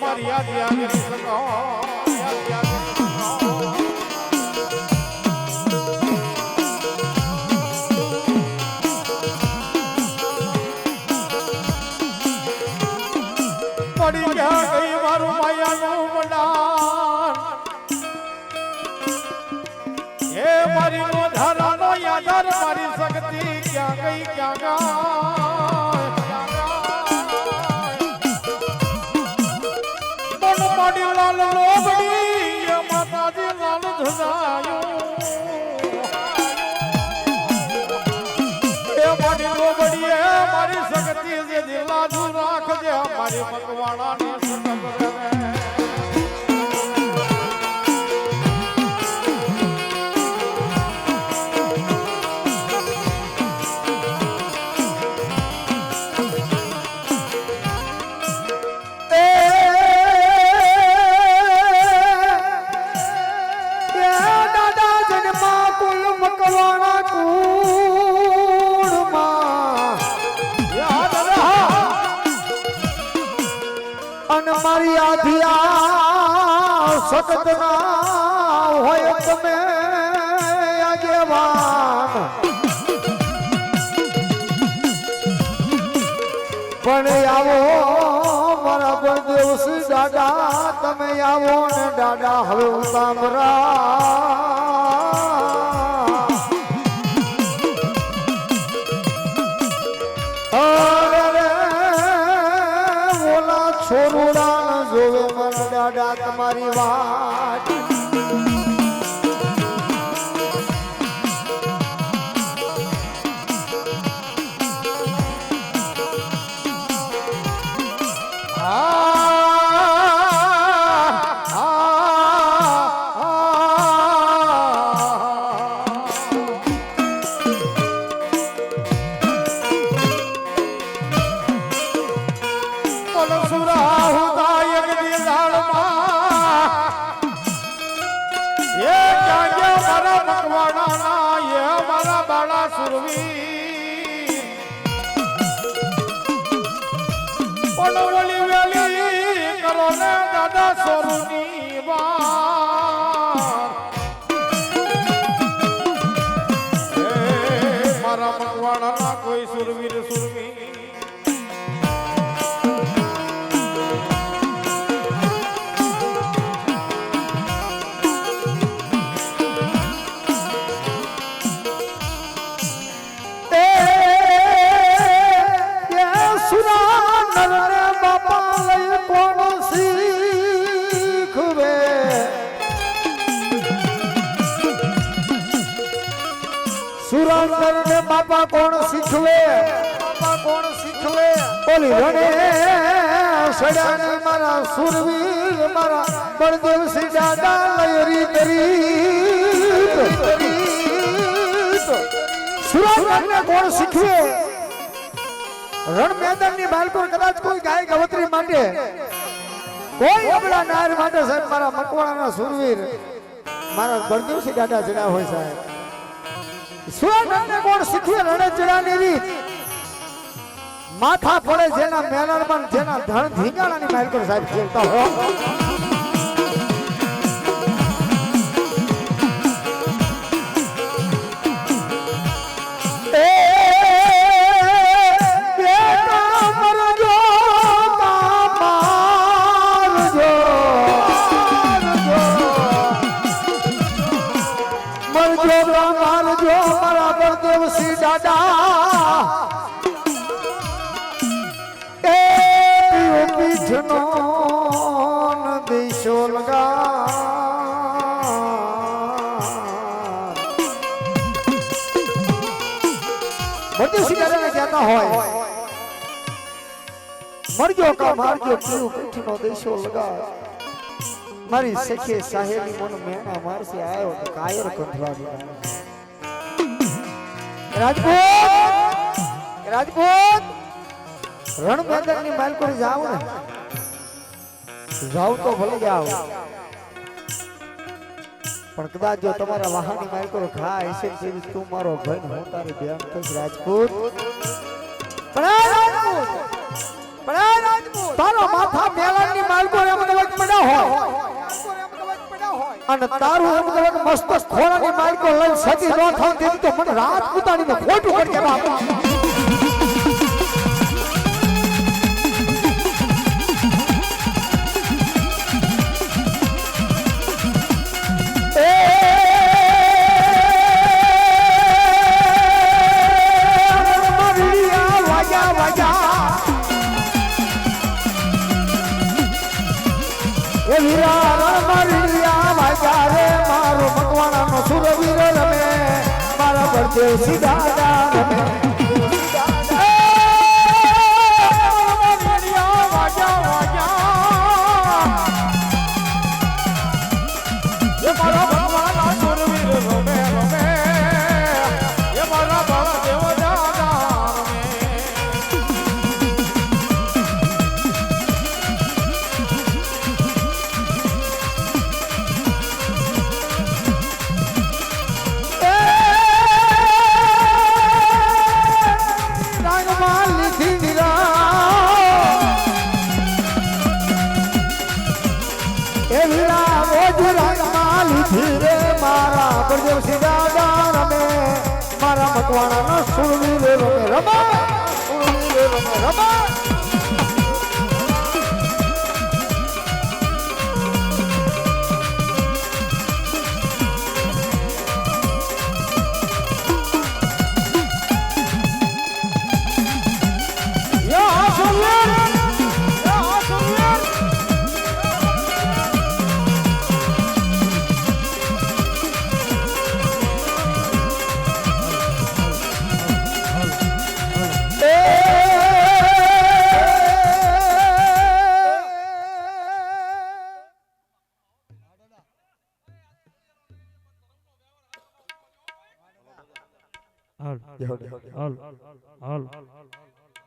પાડ્યો મારી દી ઘડિયા મારી યાદ યાદ મારી મકવાણાની સતત આધિયા સતત ના હોય તમે આગેવાન પણ આવો મારા બળદેવસી દાદા, તમે આવો ને દાદા, હવે ઉતામરા અરે દાદા તમારી કોણ શીખવે? બાપા કોણ શીખવે બોલી રણે સડાને મારા સુરવીર મારા બળદેવ સિંહ દાદા લયરી કરી સુરંદર ને કોણ શીખવે? રણ મેદાનની બાલકોર કદાચ કોઈ ગાય ગવત્રી માટે કોઈ અબળા નાર માટે સાહેબ મારા મકવાણાના સુરવીર. મારા બળદેવસિંહ દાદા જડા હોય સાહેબ. સુરંગને કોણ શીખવે રણે જડાની રીત માથા પડે જેના મેલણમાં જેના ધણ ધીંગાણાની બાલકોર સાહેબ ખેલતા હો. હોય. મરજો કા મારજો પીવું પીઠનો દેશો લગા મારી સખે સાહેબી મન મેણા મારશે આવ્યો તો કાયર કંઠવા રાજપૂત! રાજપૂત! રણ મેદાનની માલકોર જાવ ને. જાવ તો ભલે જાવ. પણ કદાચ જો તમારા વાહનની માલકોર ઘા હશે ને તું મારો ભાઈ હું તારી બેન થઈશ રાજપૂત. તારા માથા મેલાની માલકો અમદાવાદ પડ્યા હોય. અને તારું અમદાવાદ મસ્ત ખોરાની માલકો લઈ સજી ન થાય તો મને રાજપૂતાની ખોટું કરજે બાપા. દેવસી દાદા. એ વીરા રોજ રાગમાં લીધી રે મારા પ્રદેશી દાદા રમે. મારા મકવાણાનો સુરવીર રમે રમા. સુરવીર રમે રમા.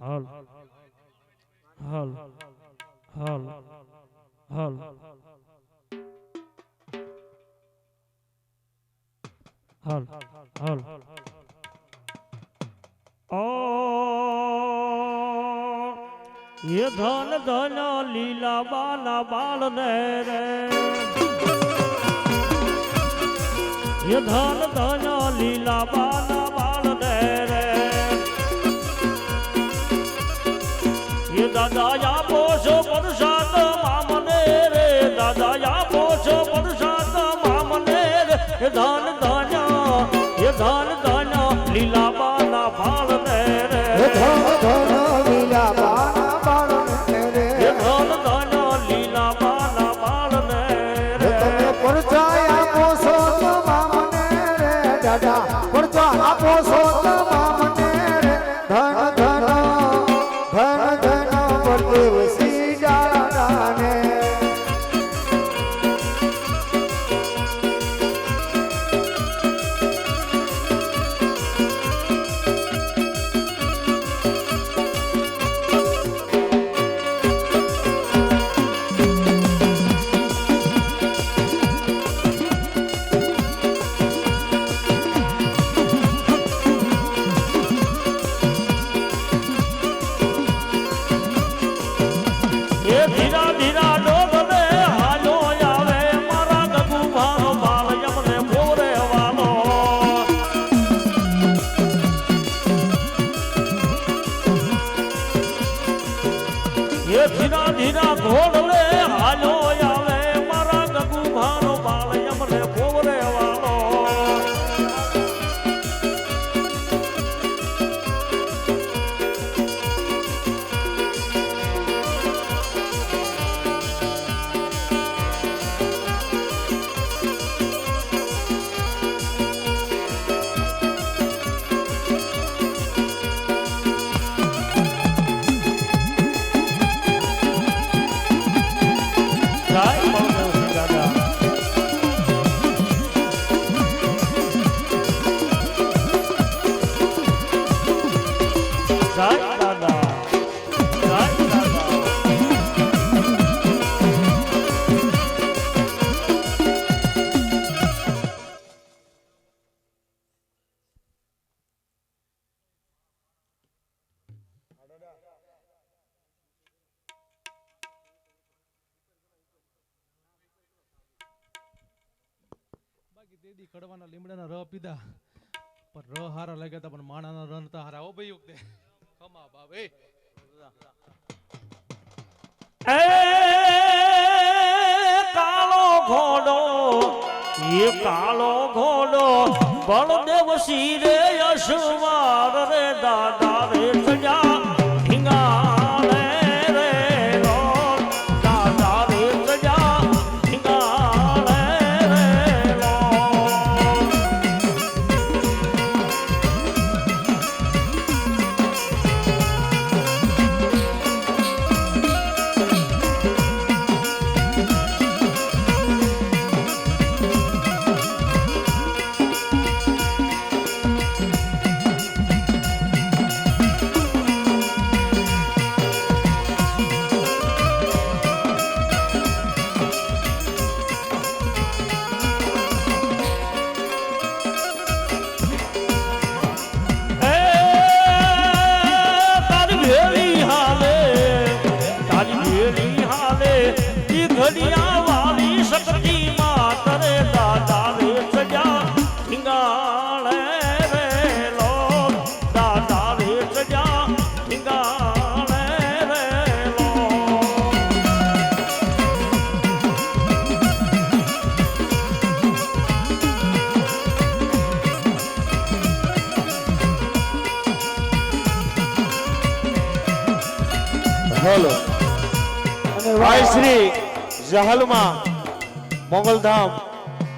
હાલ હાલ હાલ હાલ હાલ હાલ ઓ ये धन धन लीला बाला बाल ने रे ये धन धन लीला बाला દાદા આપો છો પરસાદ મામને રે. દાદા આપો છો પરસાદ મામને રે. ધન ધન્યા હે ધન ધન્યા લીલાબાના ફાળ ને રે. ધન તે દી કડવાના લીમડાના રહ પીધા. પણ રહ હારા લાગ્યા હતા પણ માણાના રહ નતા હારા. ઓ ભાઈ, વખતે. ખમા બાપ એ કાળો ઘોડો, એ કાળો ઘોડો, બળદેવ શિરે યશવાર રે દાદા રે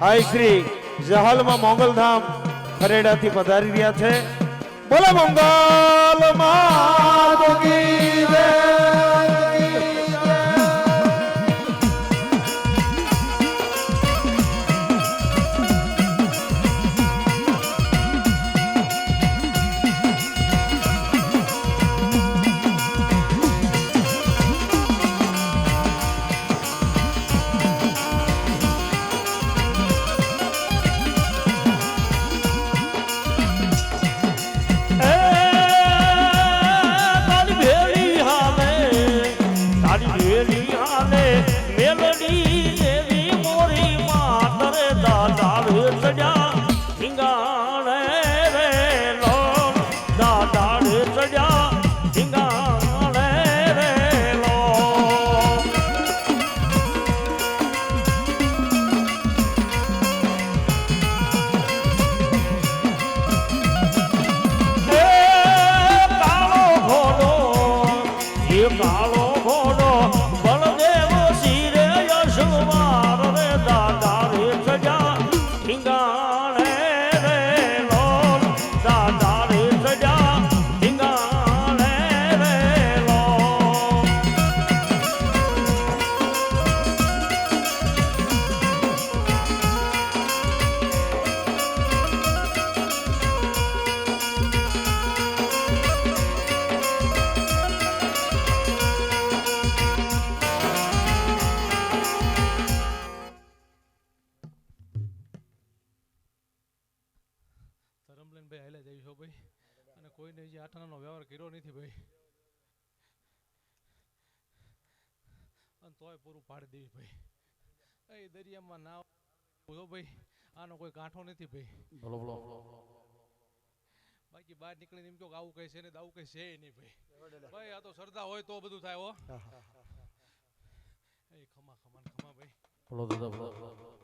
હાય શ્રી જહલમાં મોગલધામ ખરેડાથી પધારી રહ્યા છે. બોલો મંગલ માત કોઈને જે આઠાણાનો વ્યવહાર કર્યો નથી ભાઈ. અને તોય પૂરું પાડી દેવી ભાઈ. એ દરિયામાં ના બોલો ભાઈ આનો કોઈ કાંઠો નથી ભાઈ. બોલો બોલો. બાકી બહાર નીકળીને એમ કહો કે આવું કઈ છે ને તો આવું કઈ છે નહીં ભાઈ. ભાઈ આ તો શ્રદ્ધા હોય તો બધું થાય હો. એ ખમા ખમા ખમા ભાઈ. બોલો દાદા બોલો.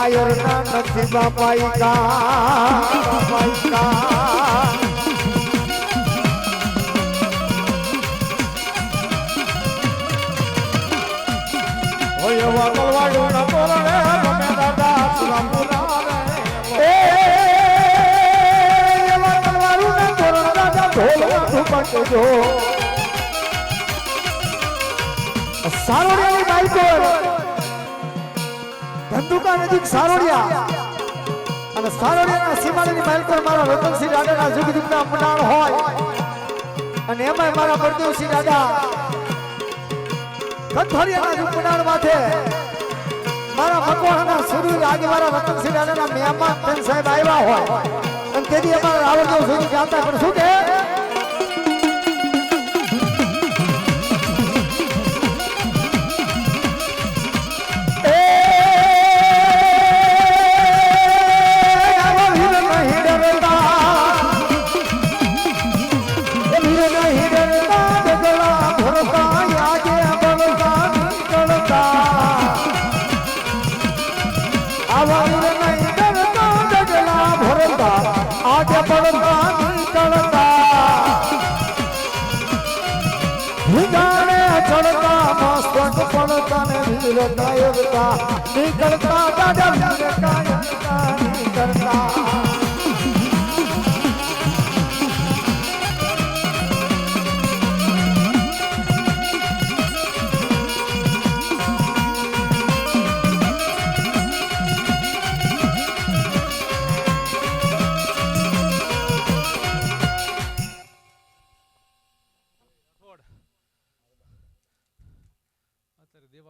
આજ કાયર ના નથી બાપાઈ કા બાપાઈ કા. ઓય વાગલવાડું ન તોરણે ગમે દાદા સુરામ રે એ વાગલવાડું ન તોરણે દાદા ઢોલ ધુપટ જો સારોડિયાની બાઈકો ધંધુકા નજીક સારોડિયા. અને સારોડિયાના સીમાડાની બાઈકો મારા રતનસિંહ દાદાના જુગદીપના મંડાણ હોય. અને એમાંય મારા બળદેવસિંહ દાદા કથરિયાના જુગ માથે મારા મકવાણાના સુરવીર આજે મારા રતનસિંહ દાદાના મહેમાન સાહેબ આવ્યા હોય. અને તેથી અમારા રાવણદેવ સુધી જાતા પણ શું કે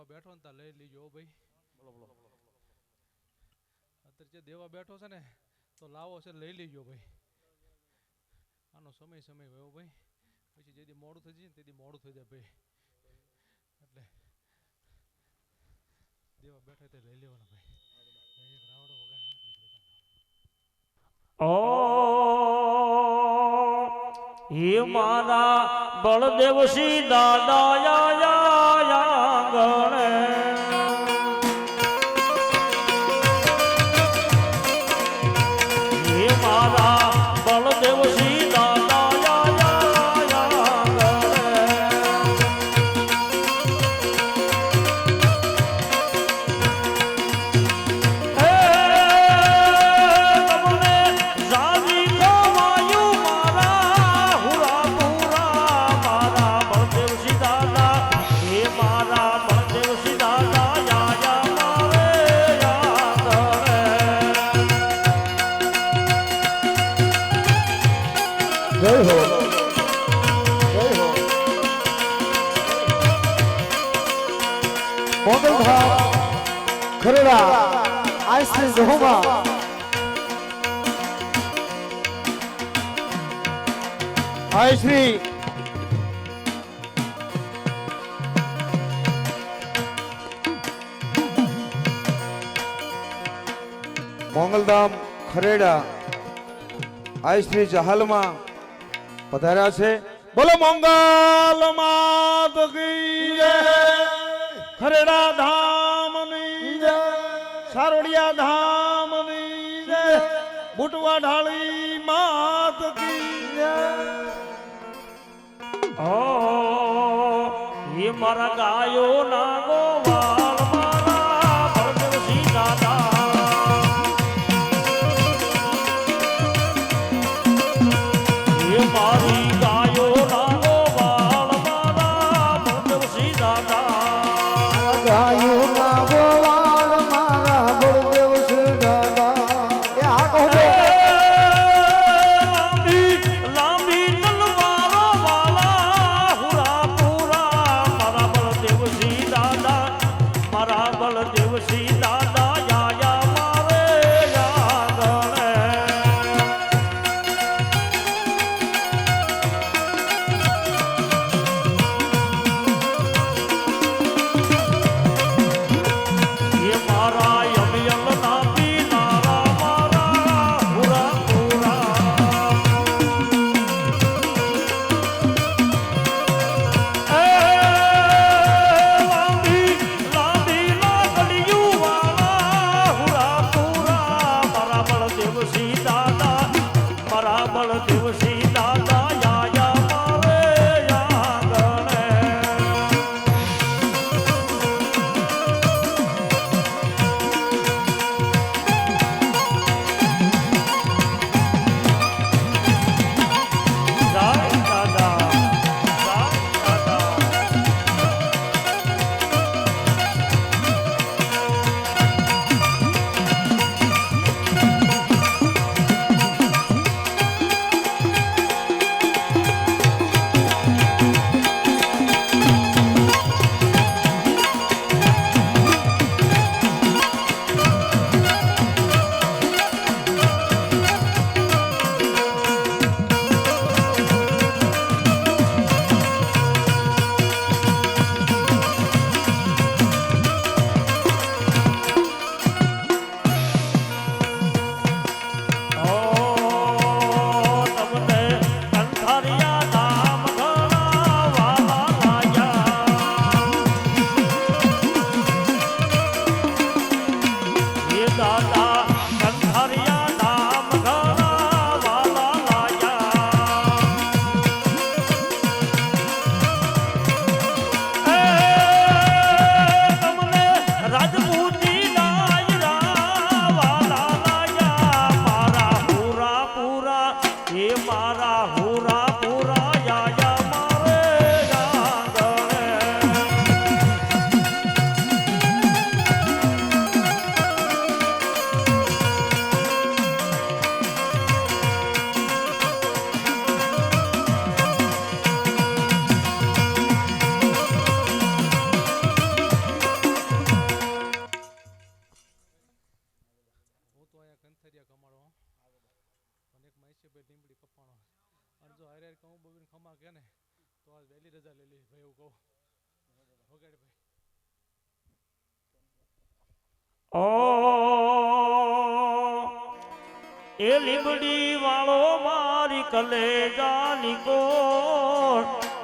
દેવા બેઠો ને તા લઈ લીજો ભાઈ. બોલો બોલો. અત્યારે જે દેવા બેઠો છે ને તો લાવો છે લઈ લીજો ભાઈ. આનો સમય સમય વયો ભાઈ. પછી જેથી મોડું થઈ જાય ને તેથી મોડું થઈ જાય ભાઈ. એટલે દેવા બેઠા તે લઈ લેવાનો ભાઈ. એક રાવડો ના. ઓ હે મારા બળદેવસિંહ દાદા આયુષની હાલમાં પધાર્યા છે. બોલો મંગલ માત ખરેડા ધામની સારોડિયા ધામની બુટવા ઢાળી માત ઓ એ મારા ગાયો ના ગોવા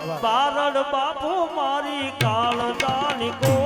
બારડ બાપુ મારી કાળદાની કો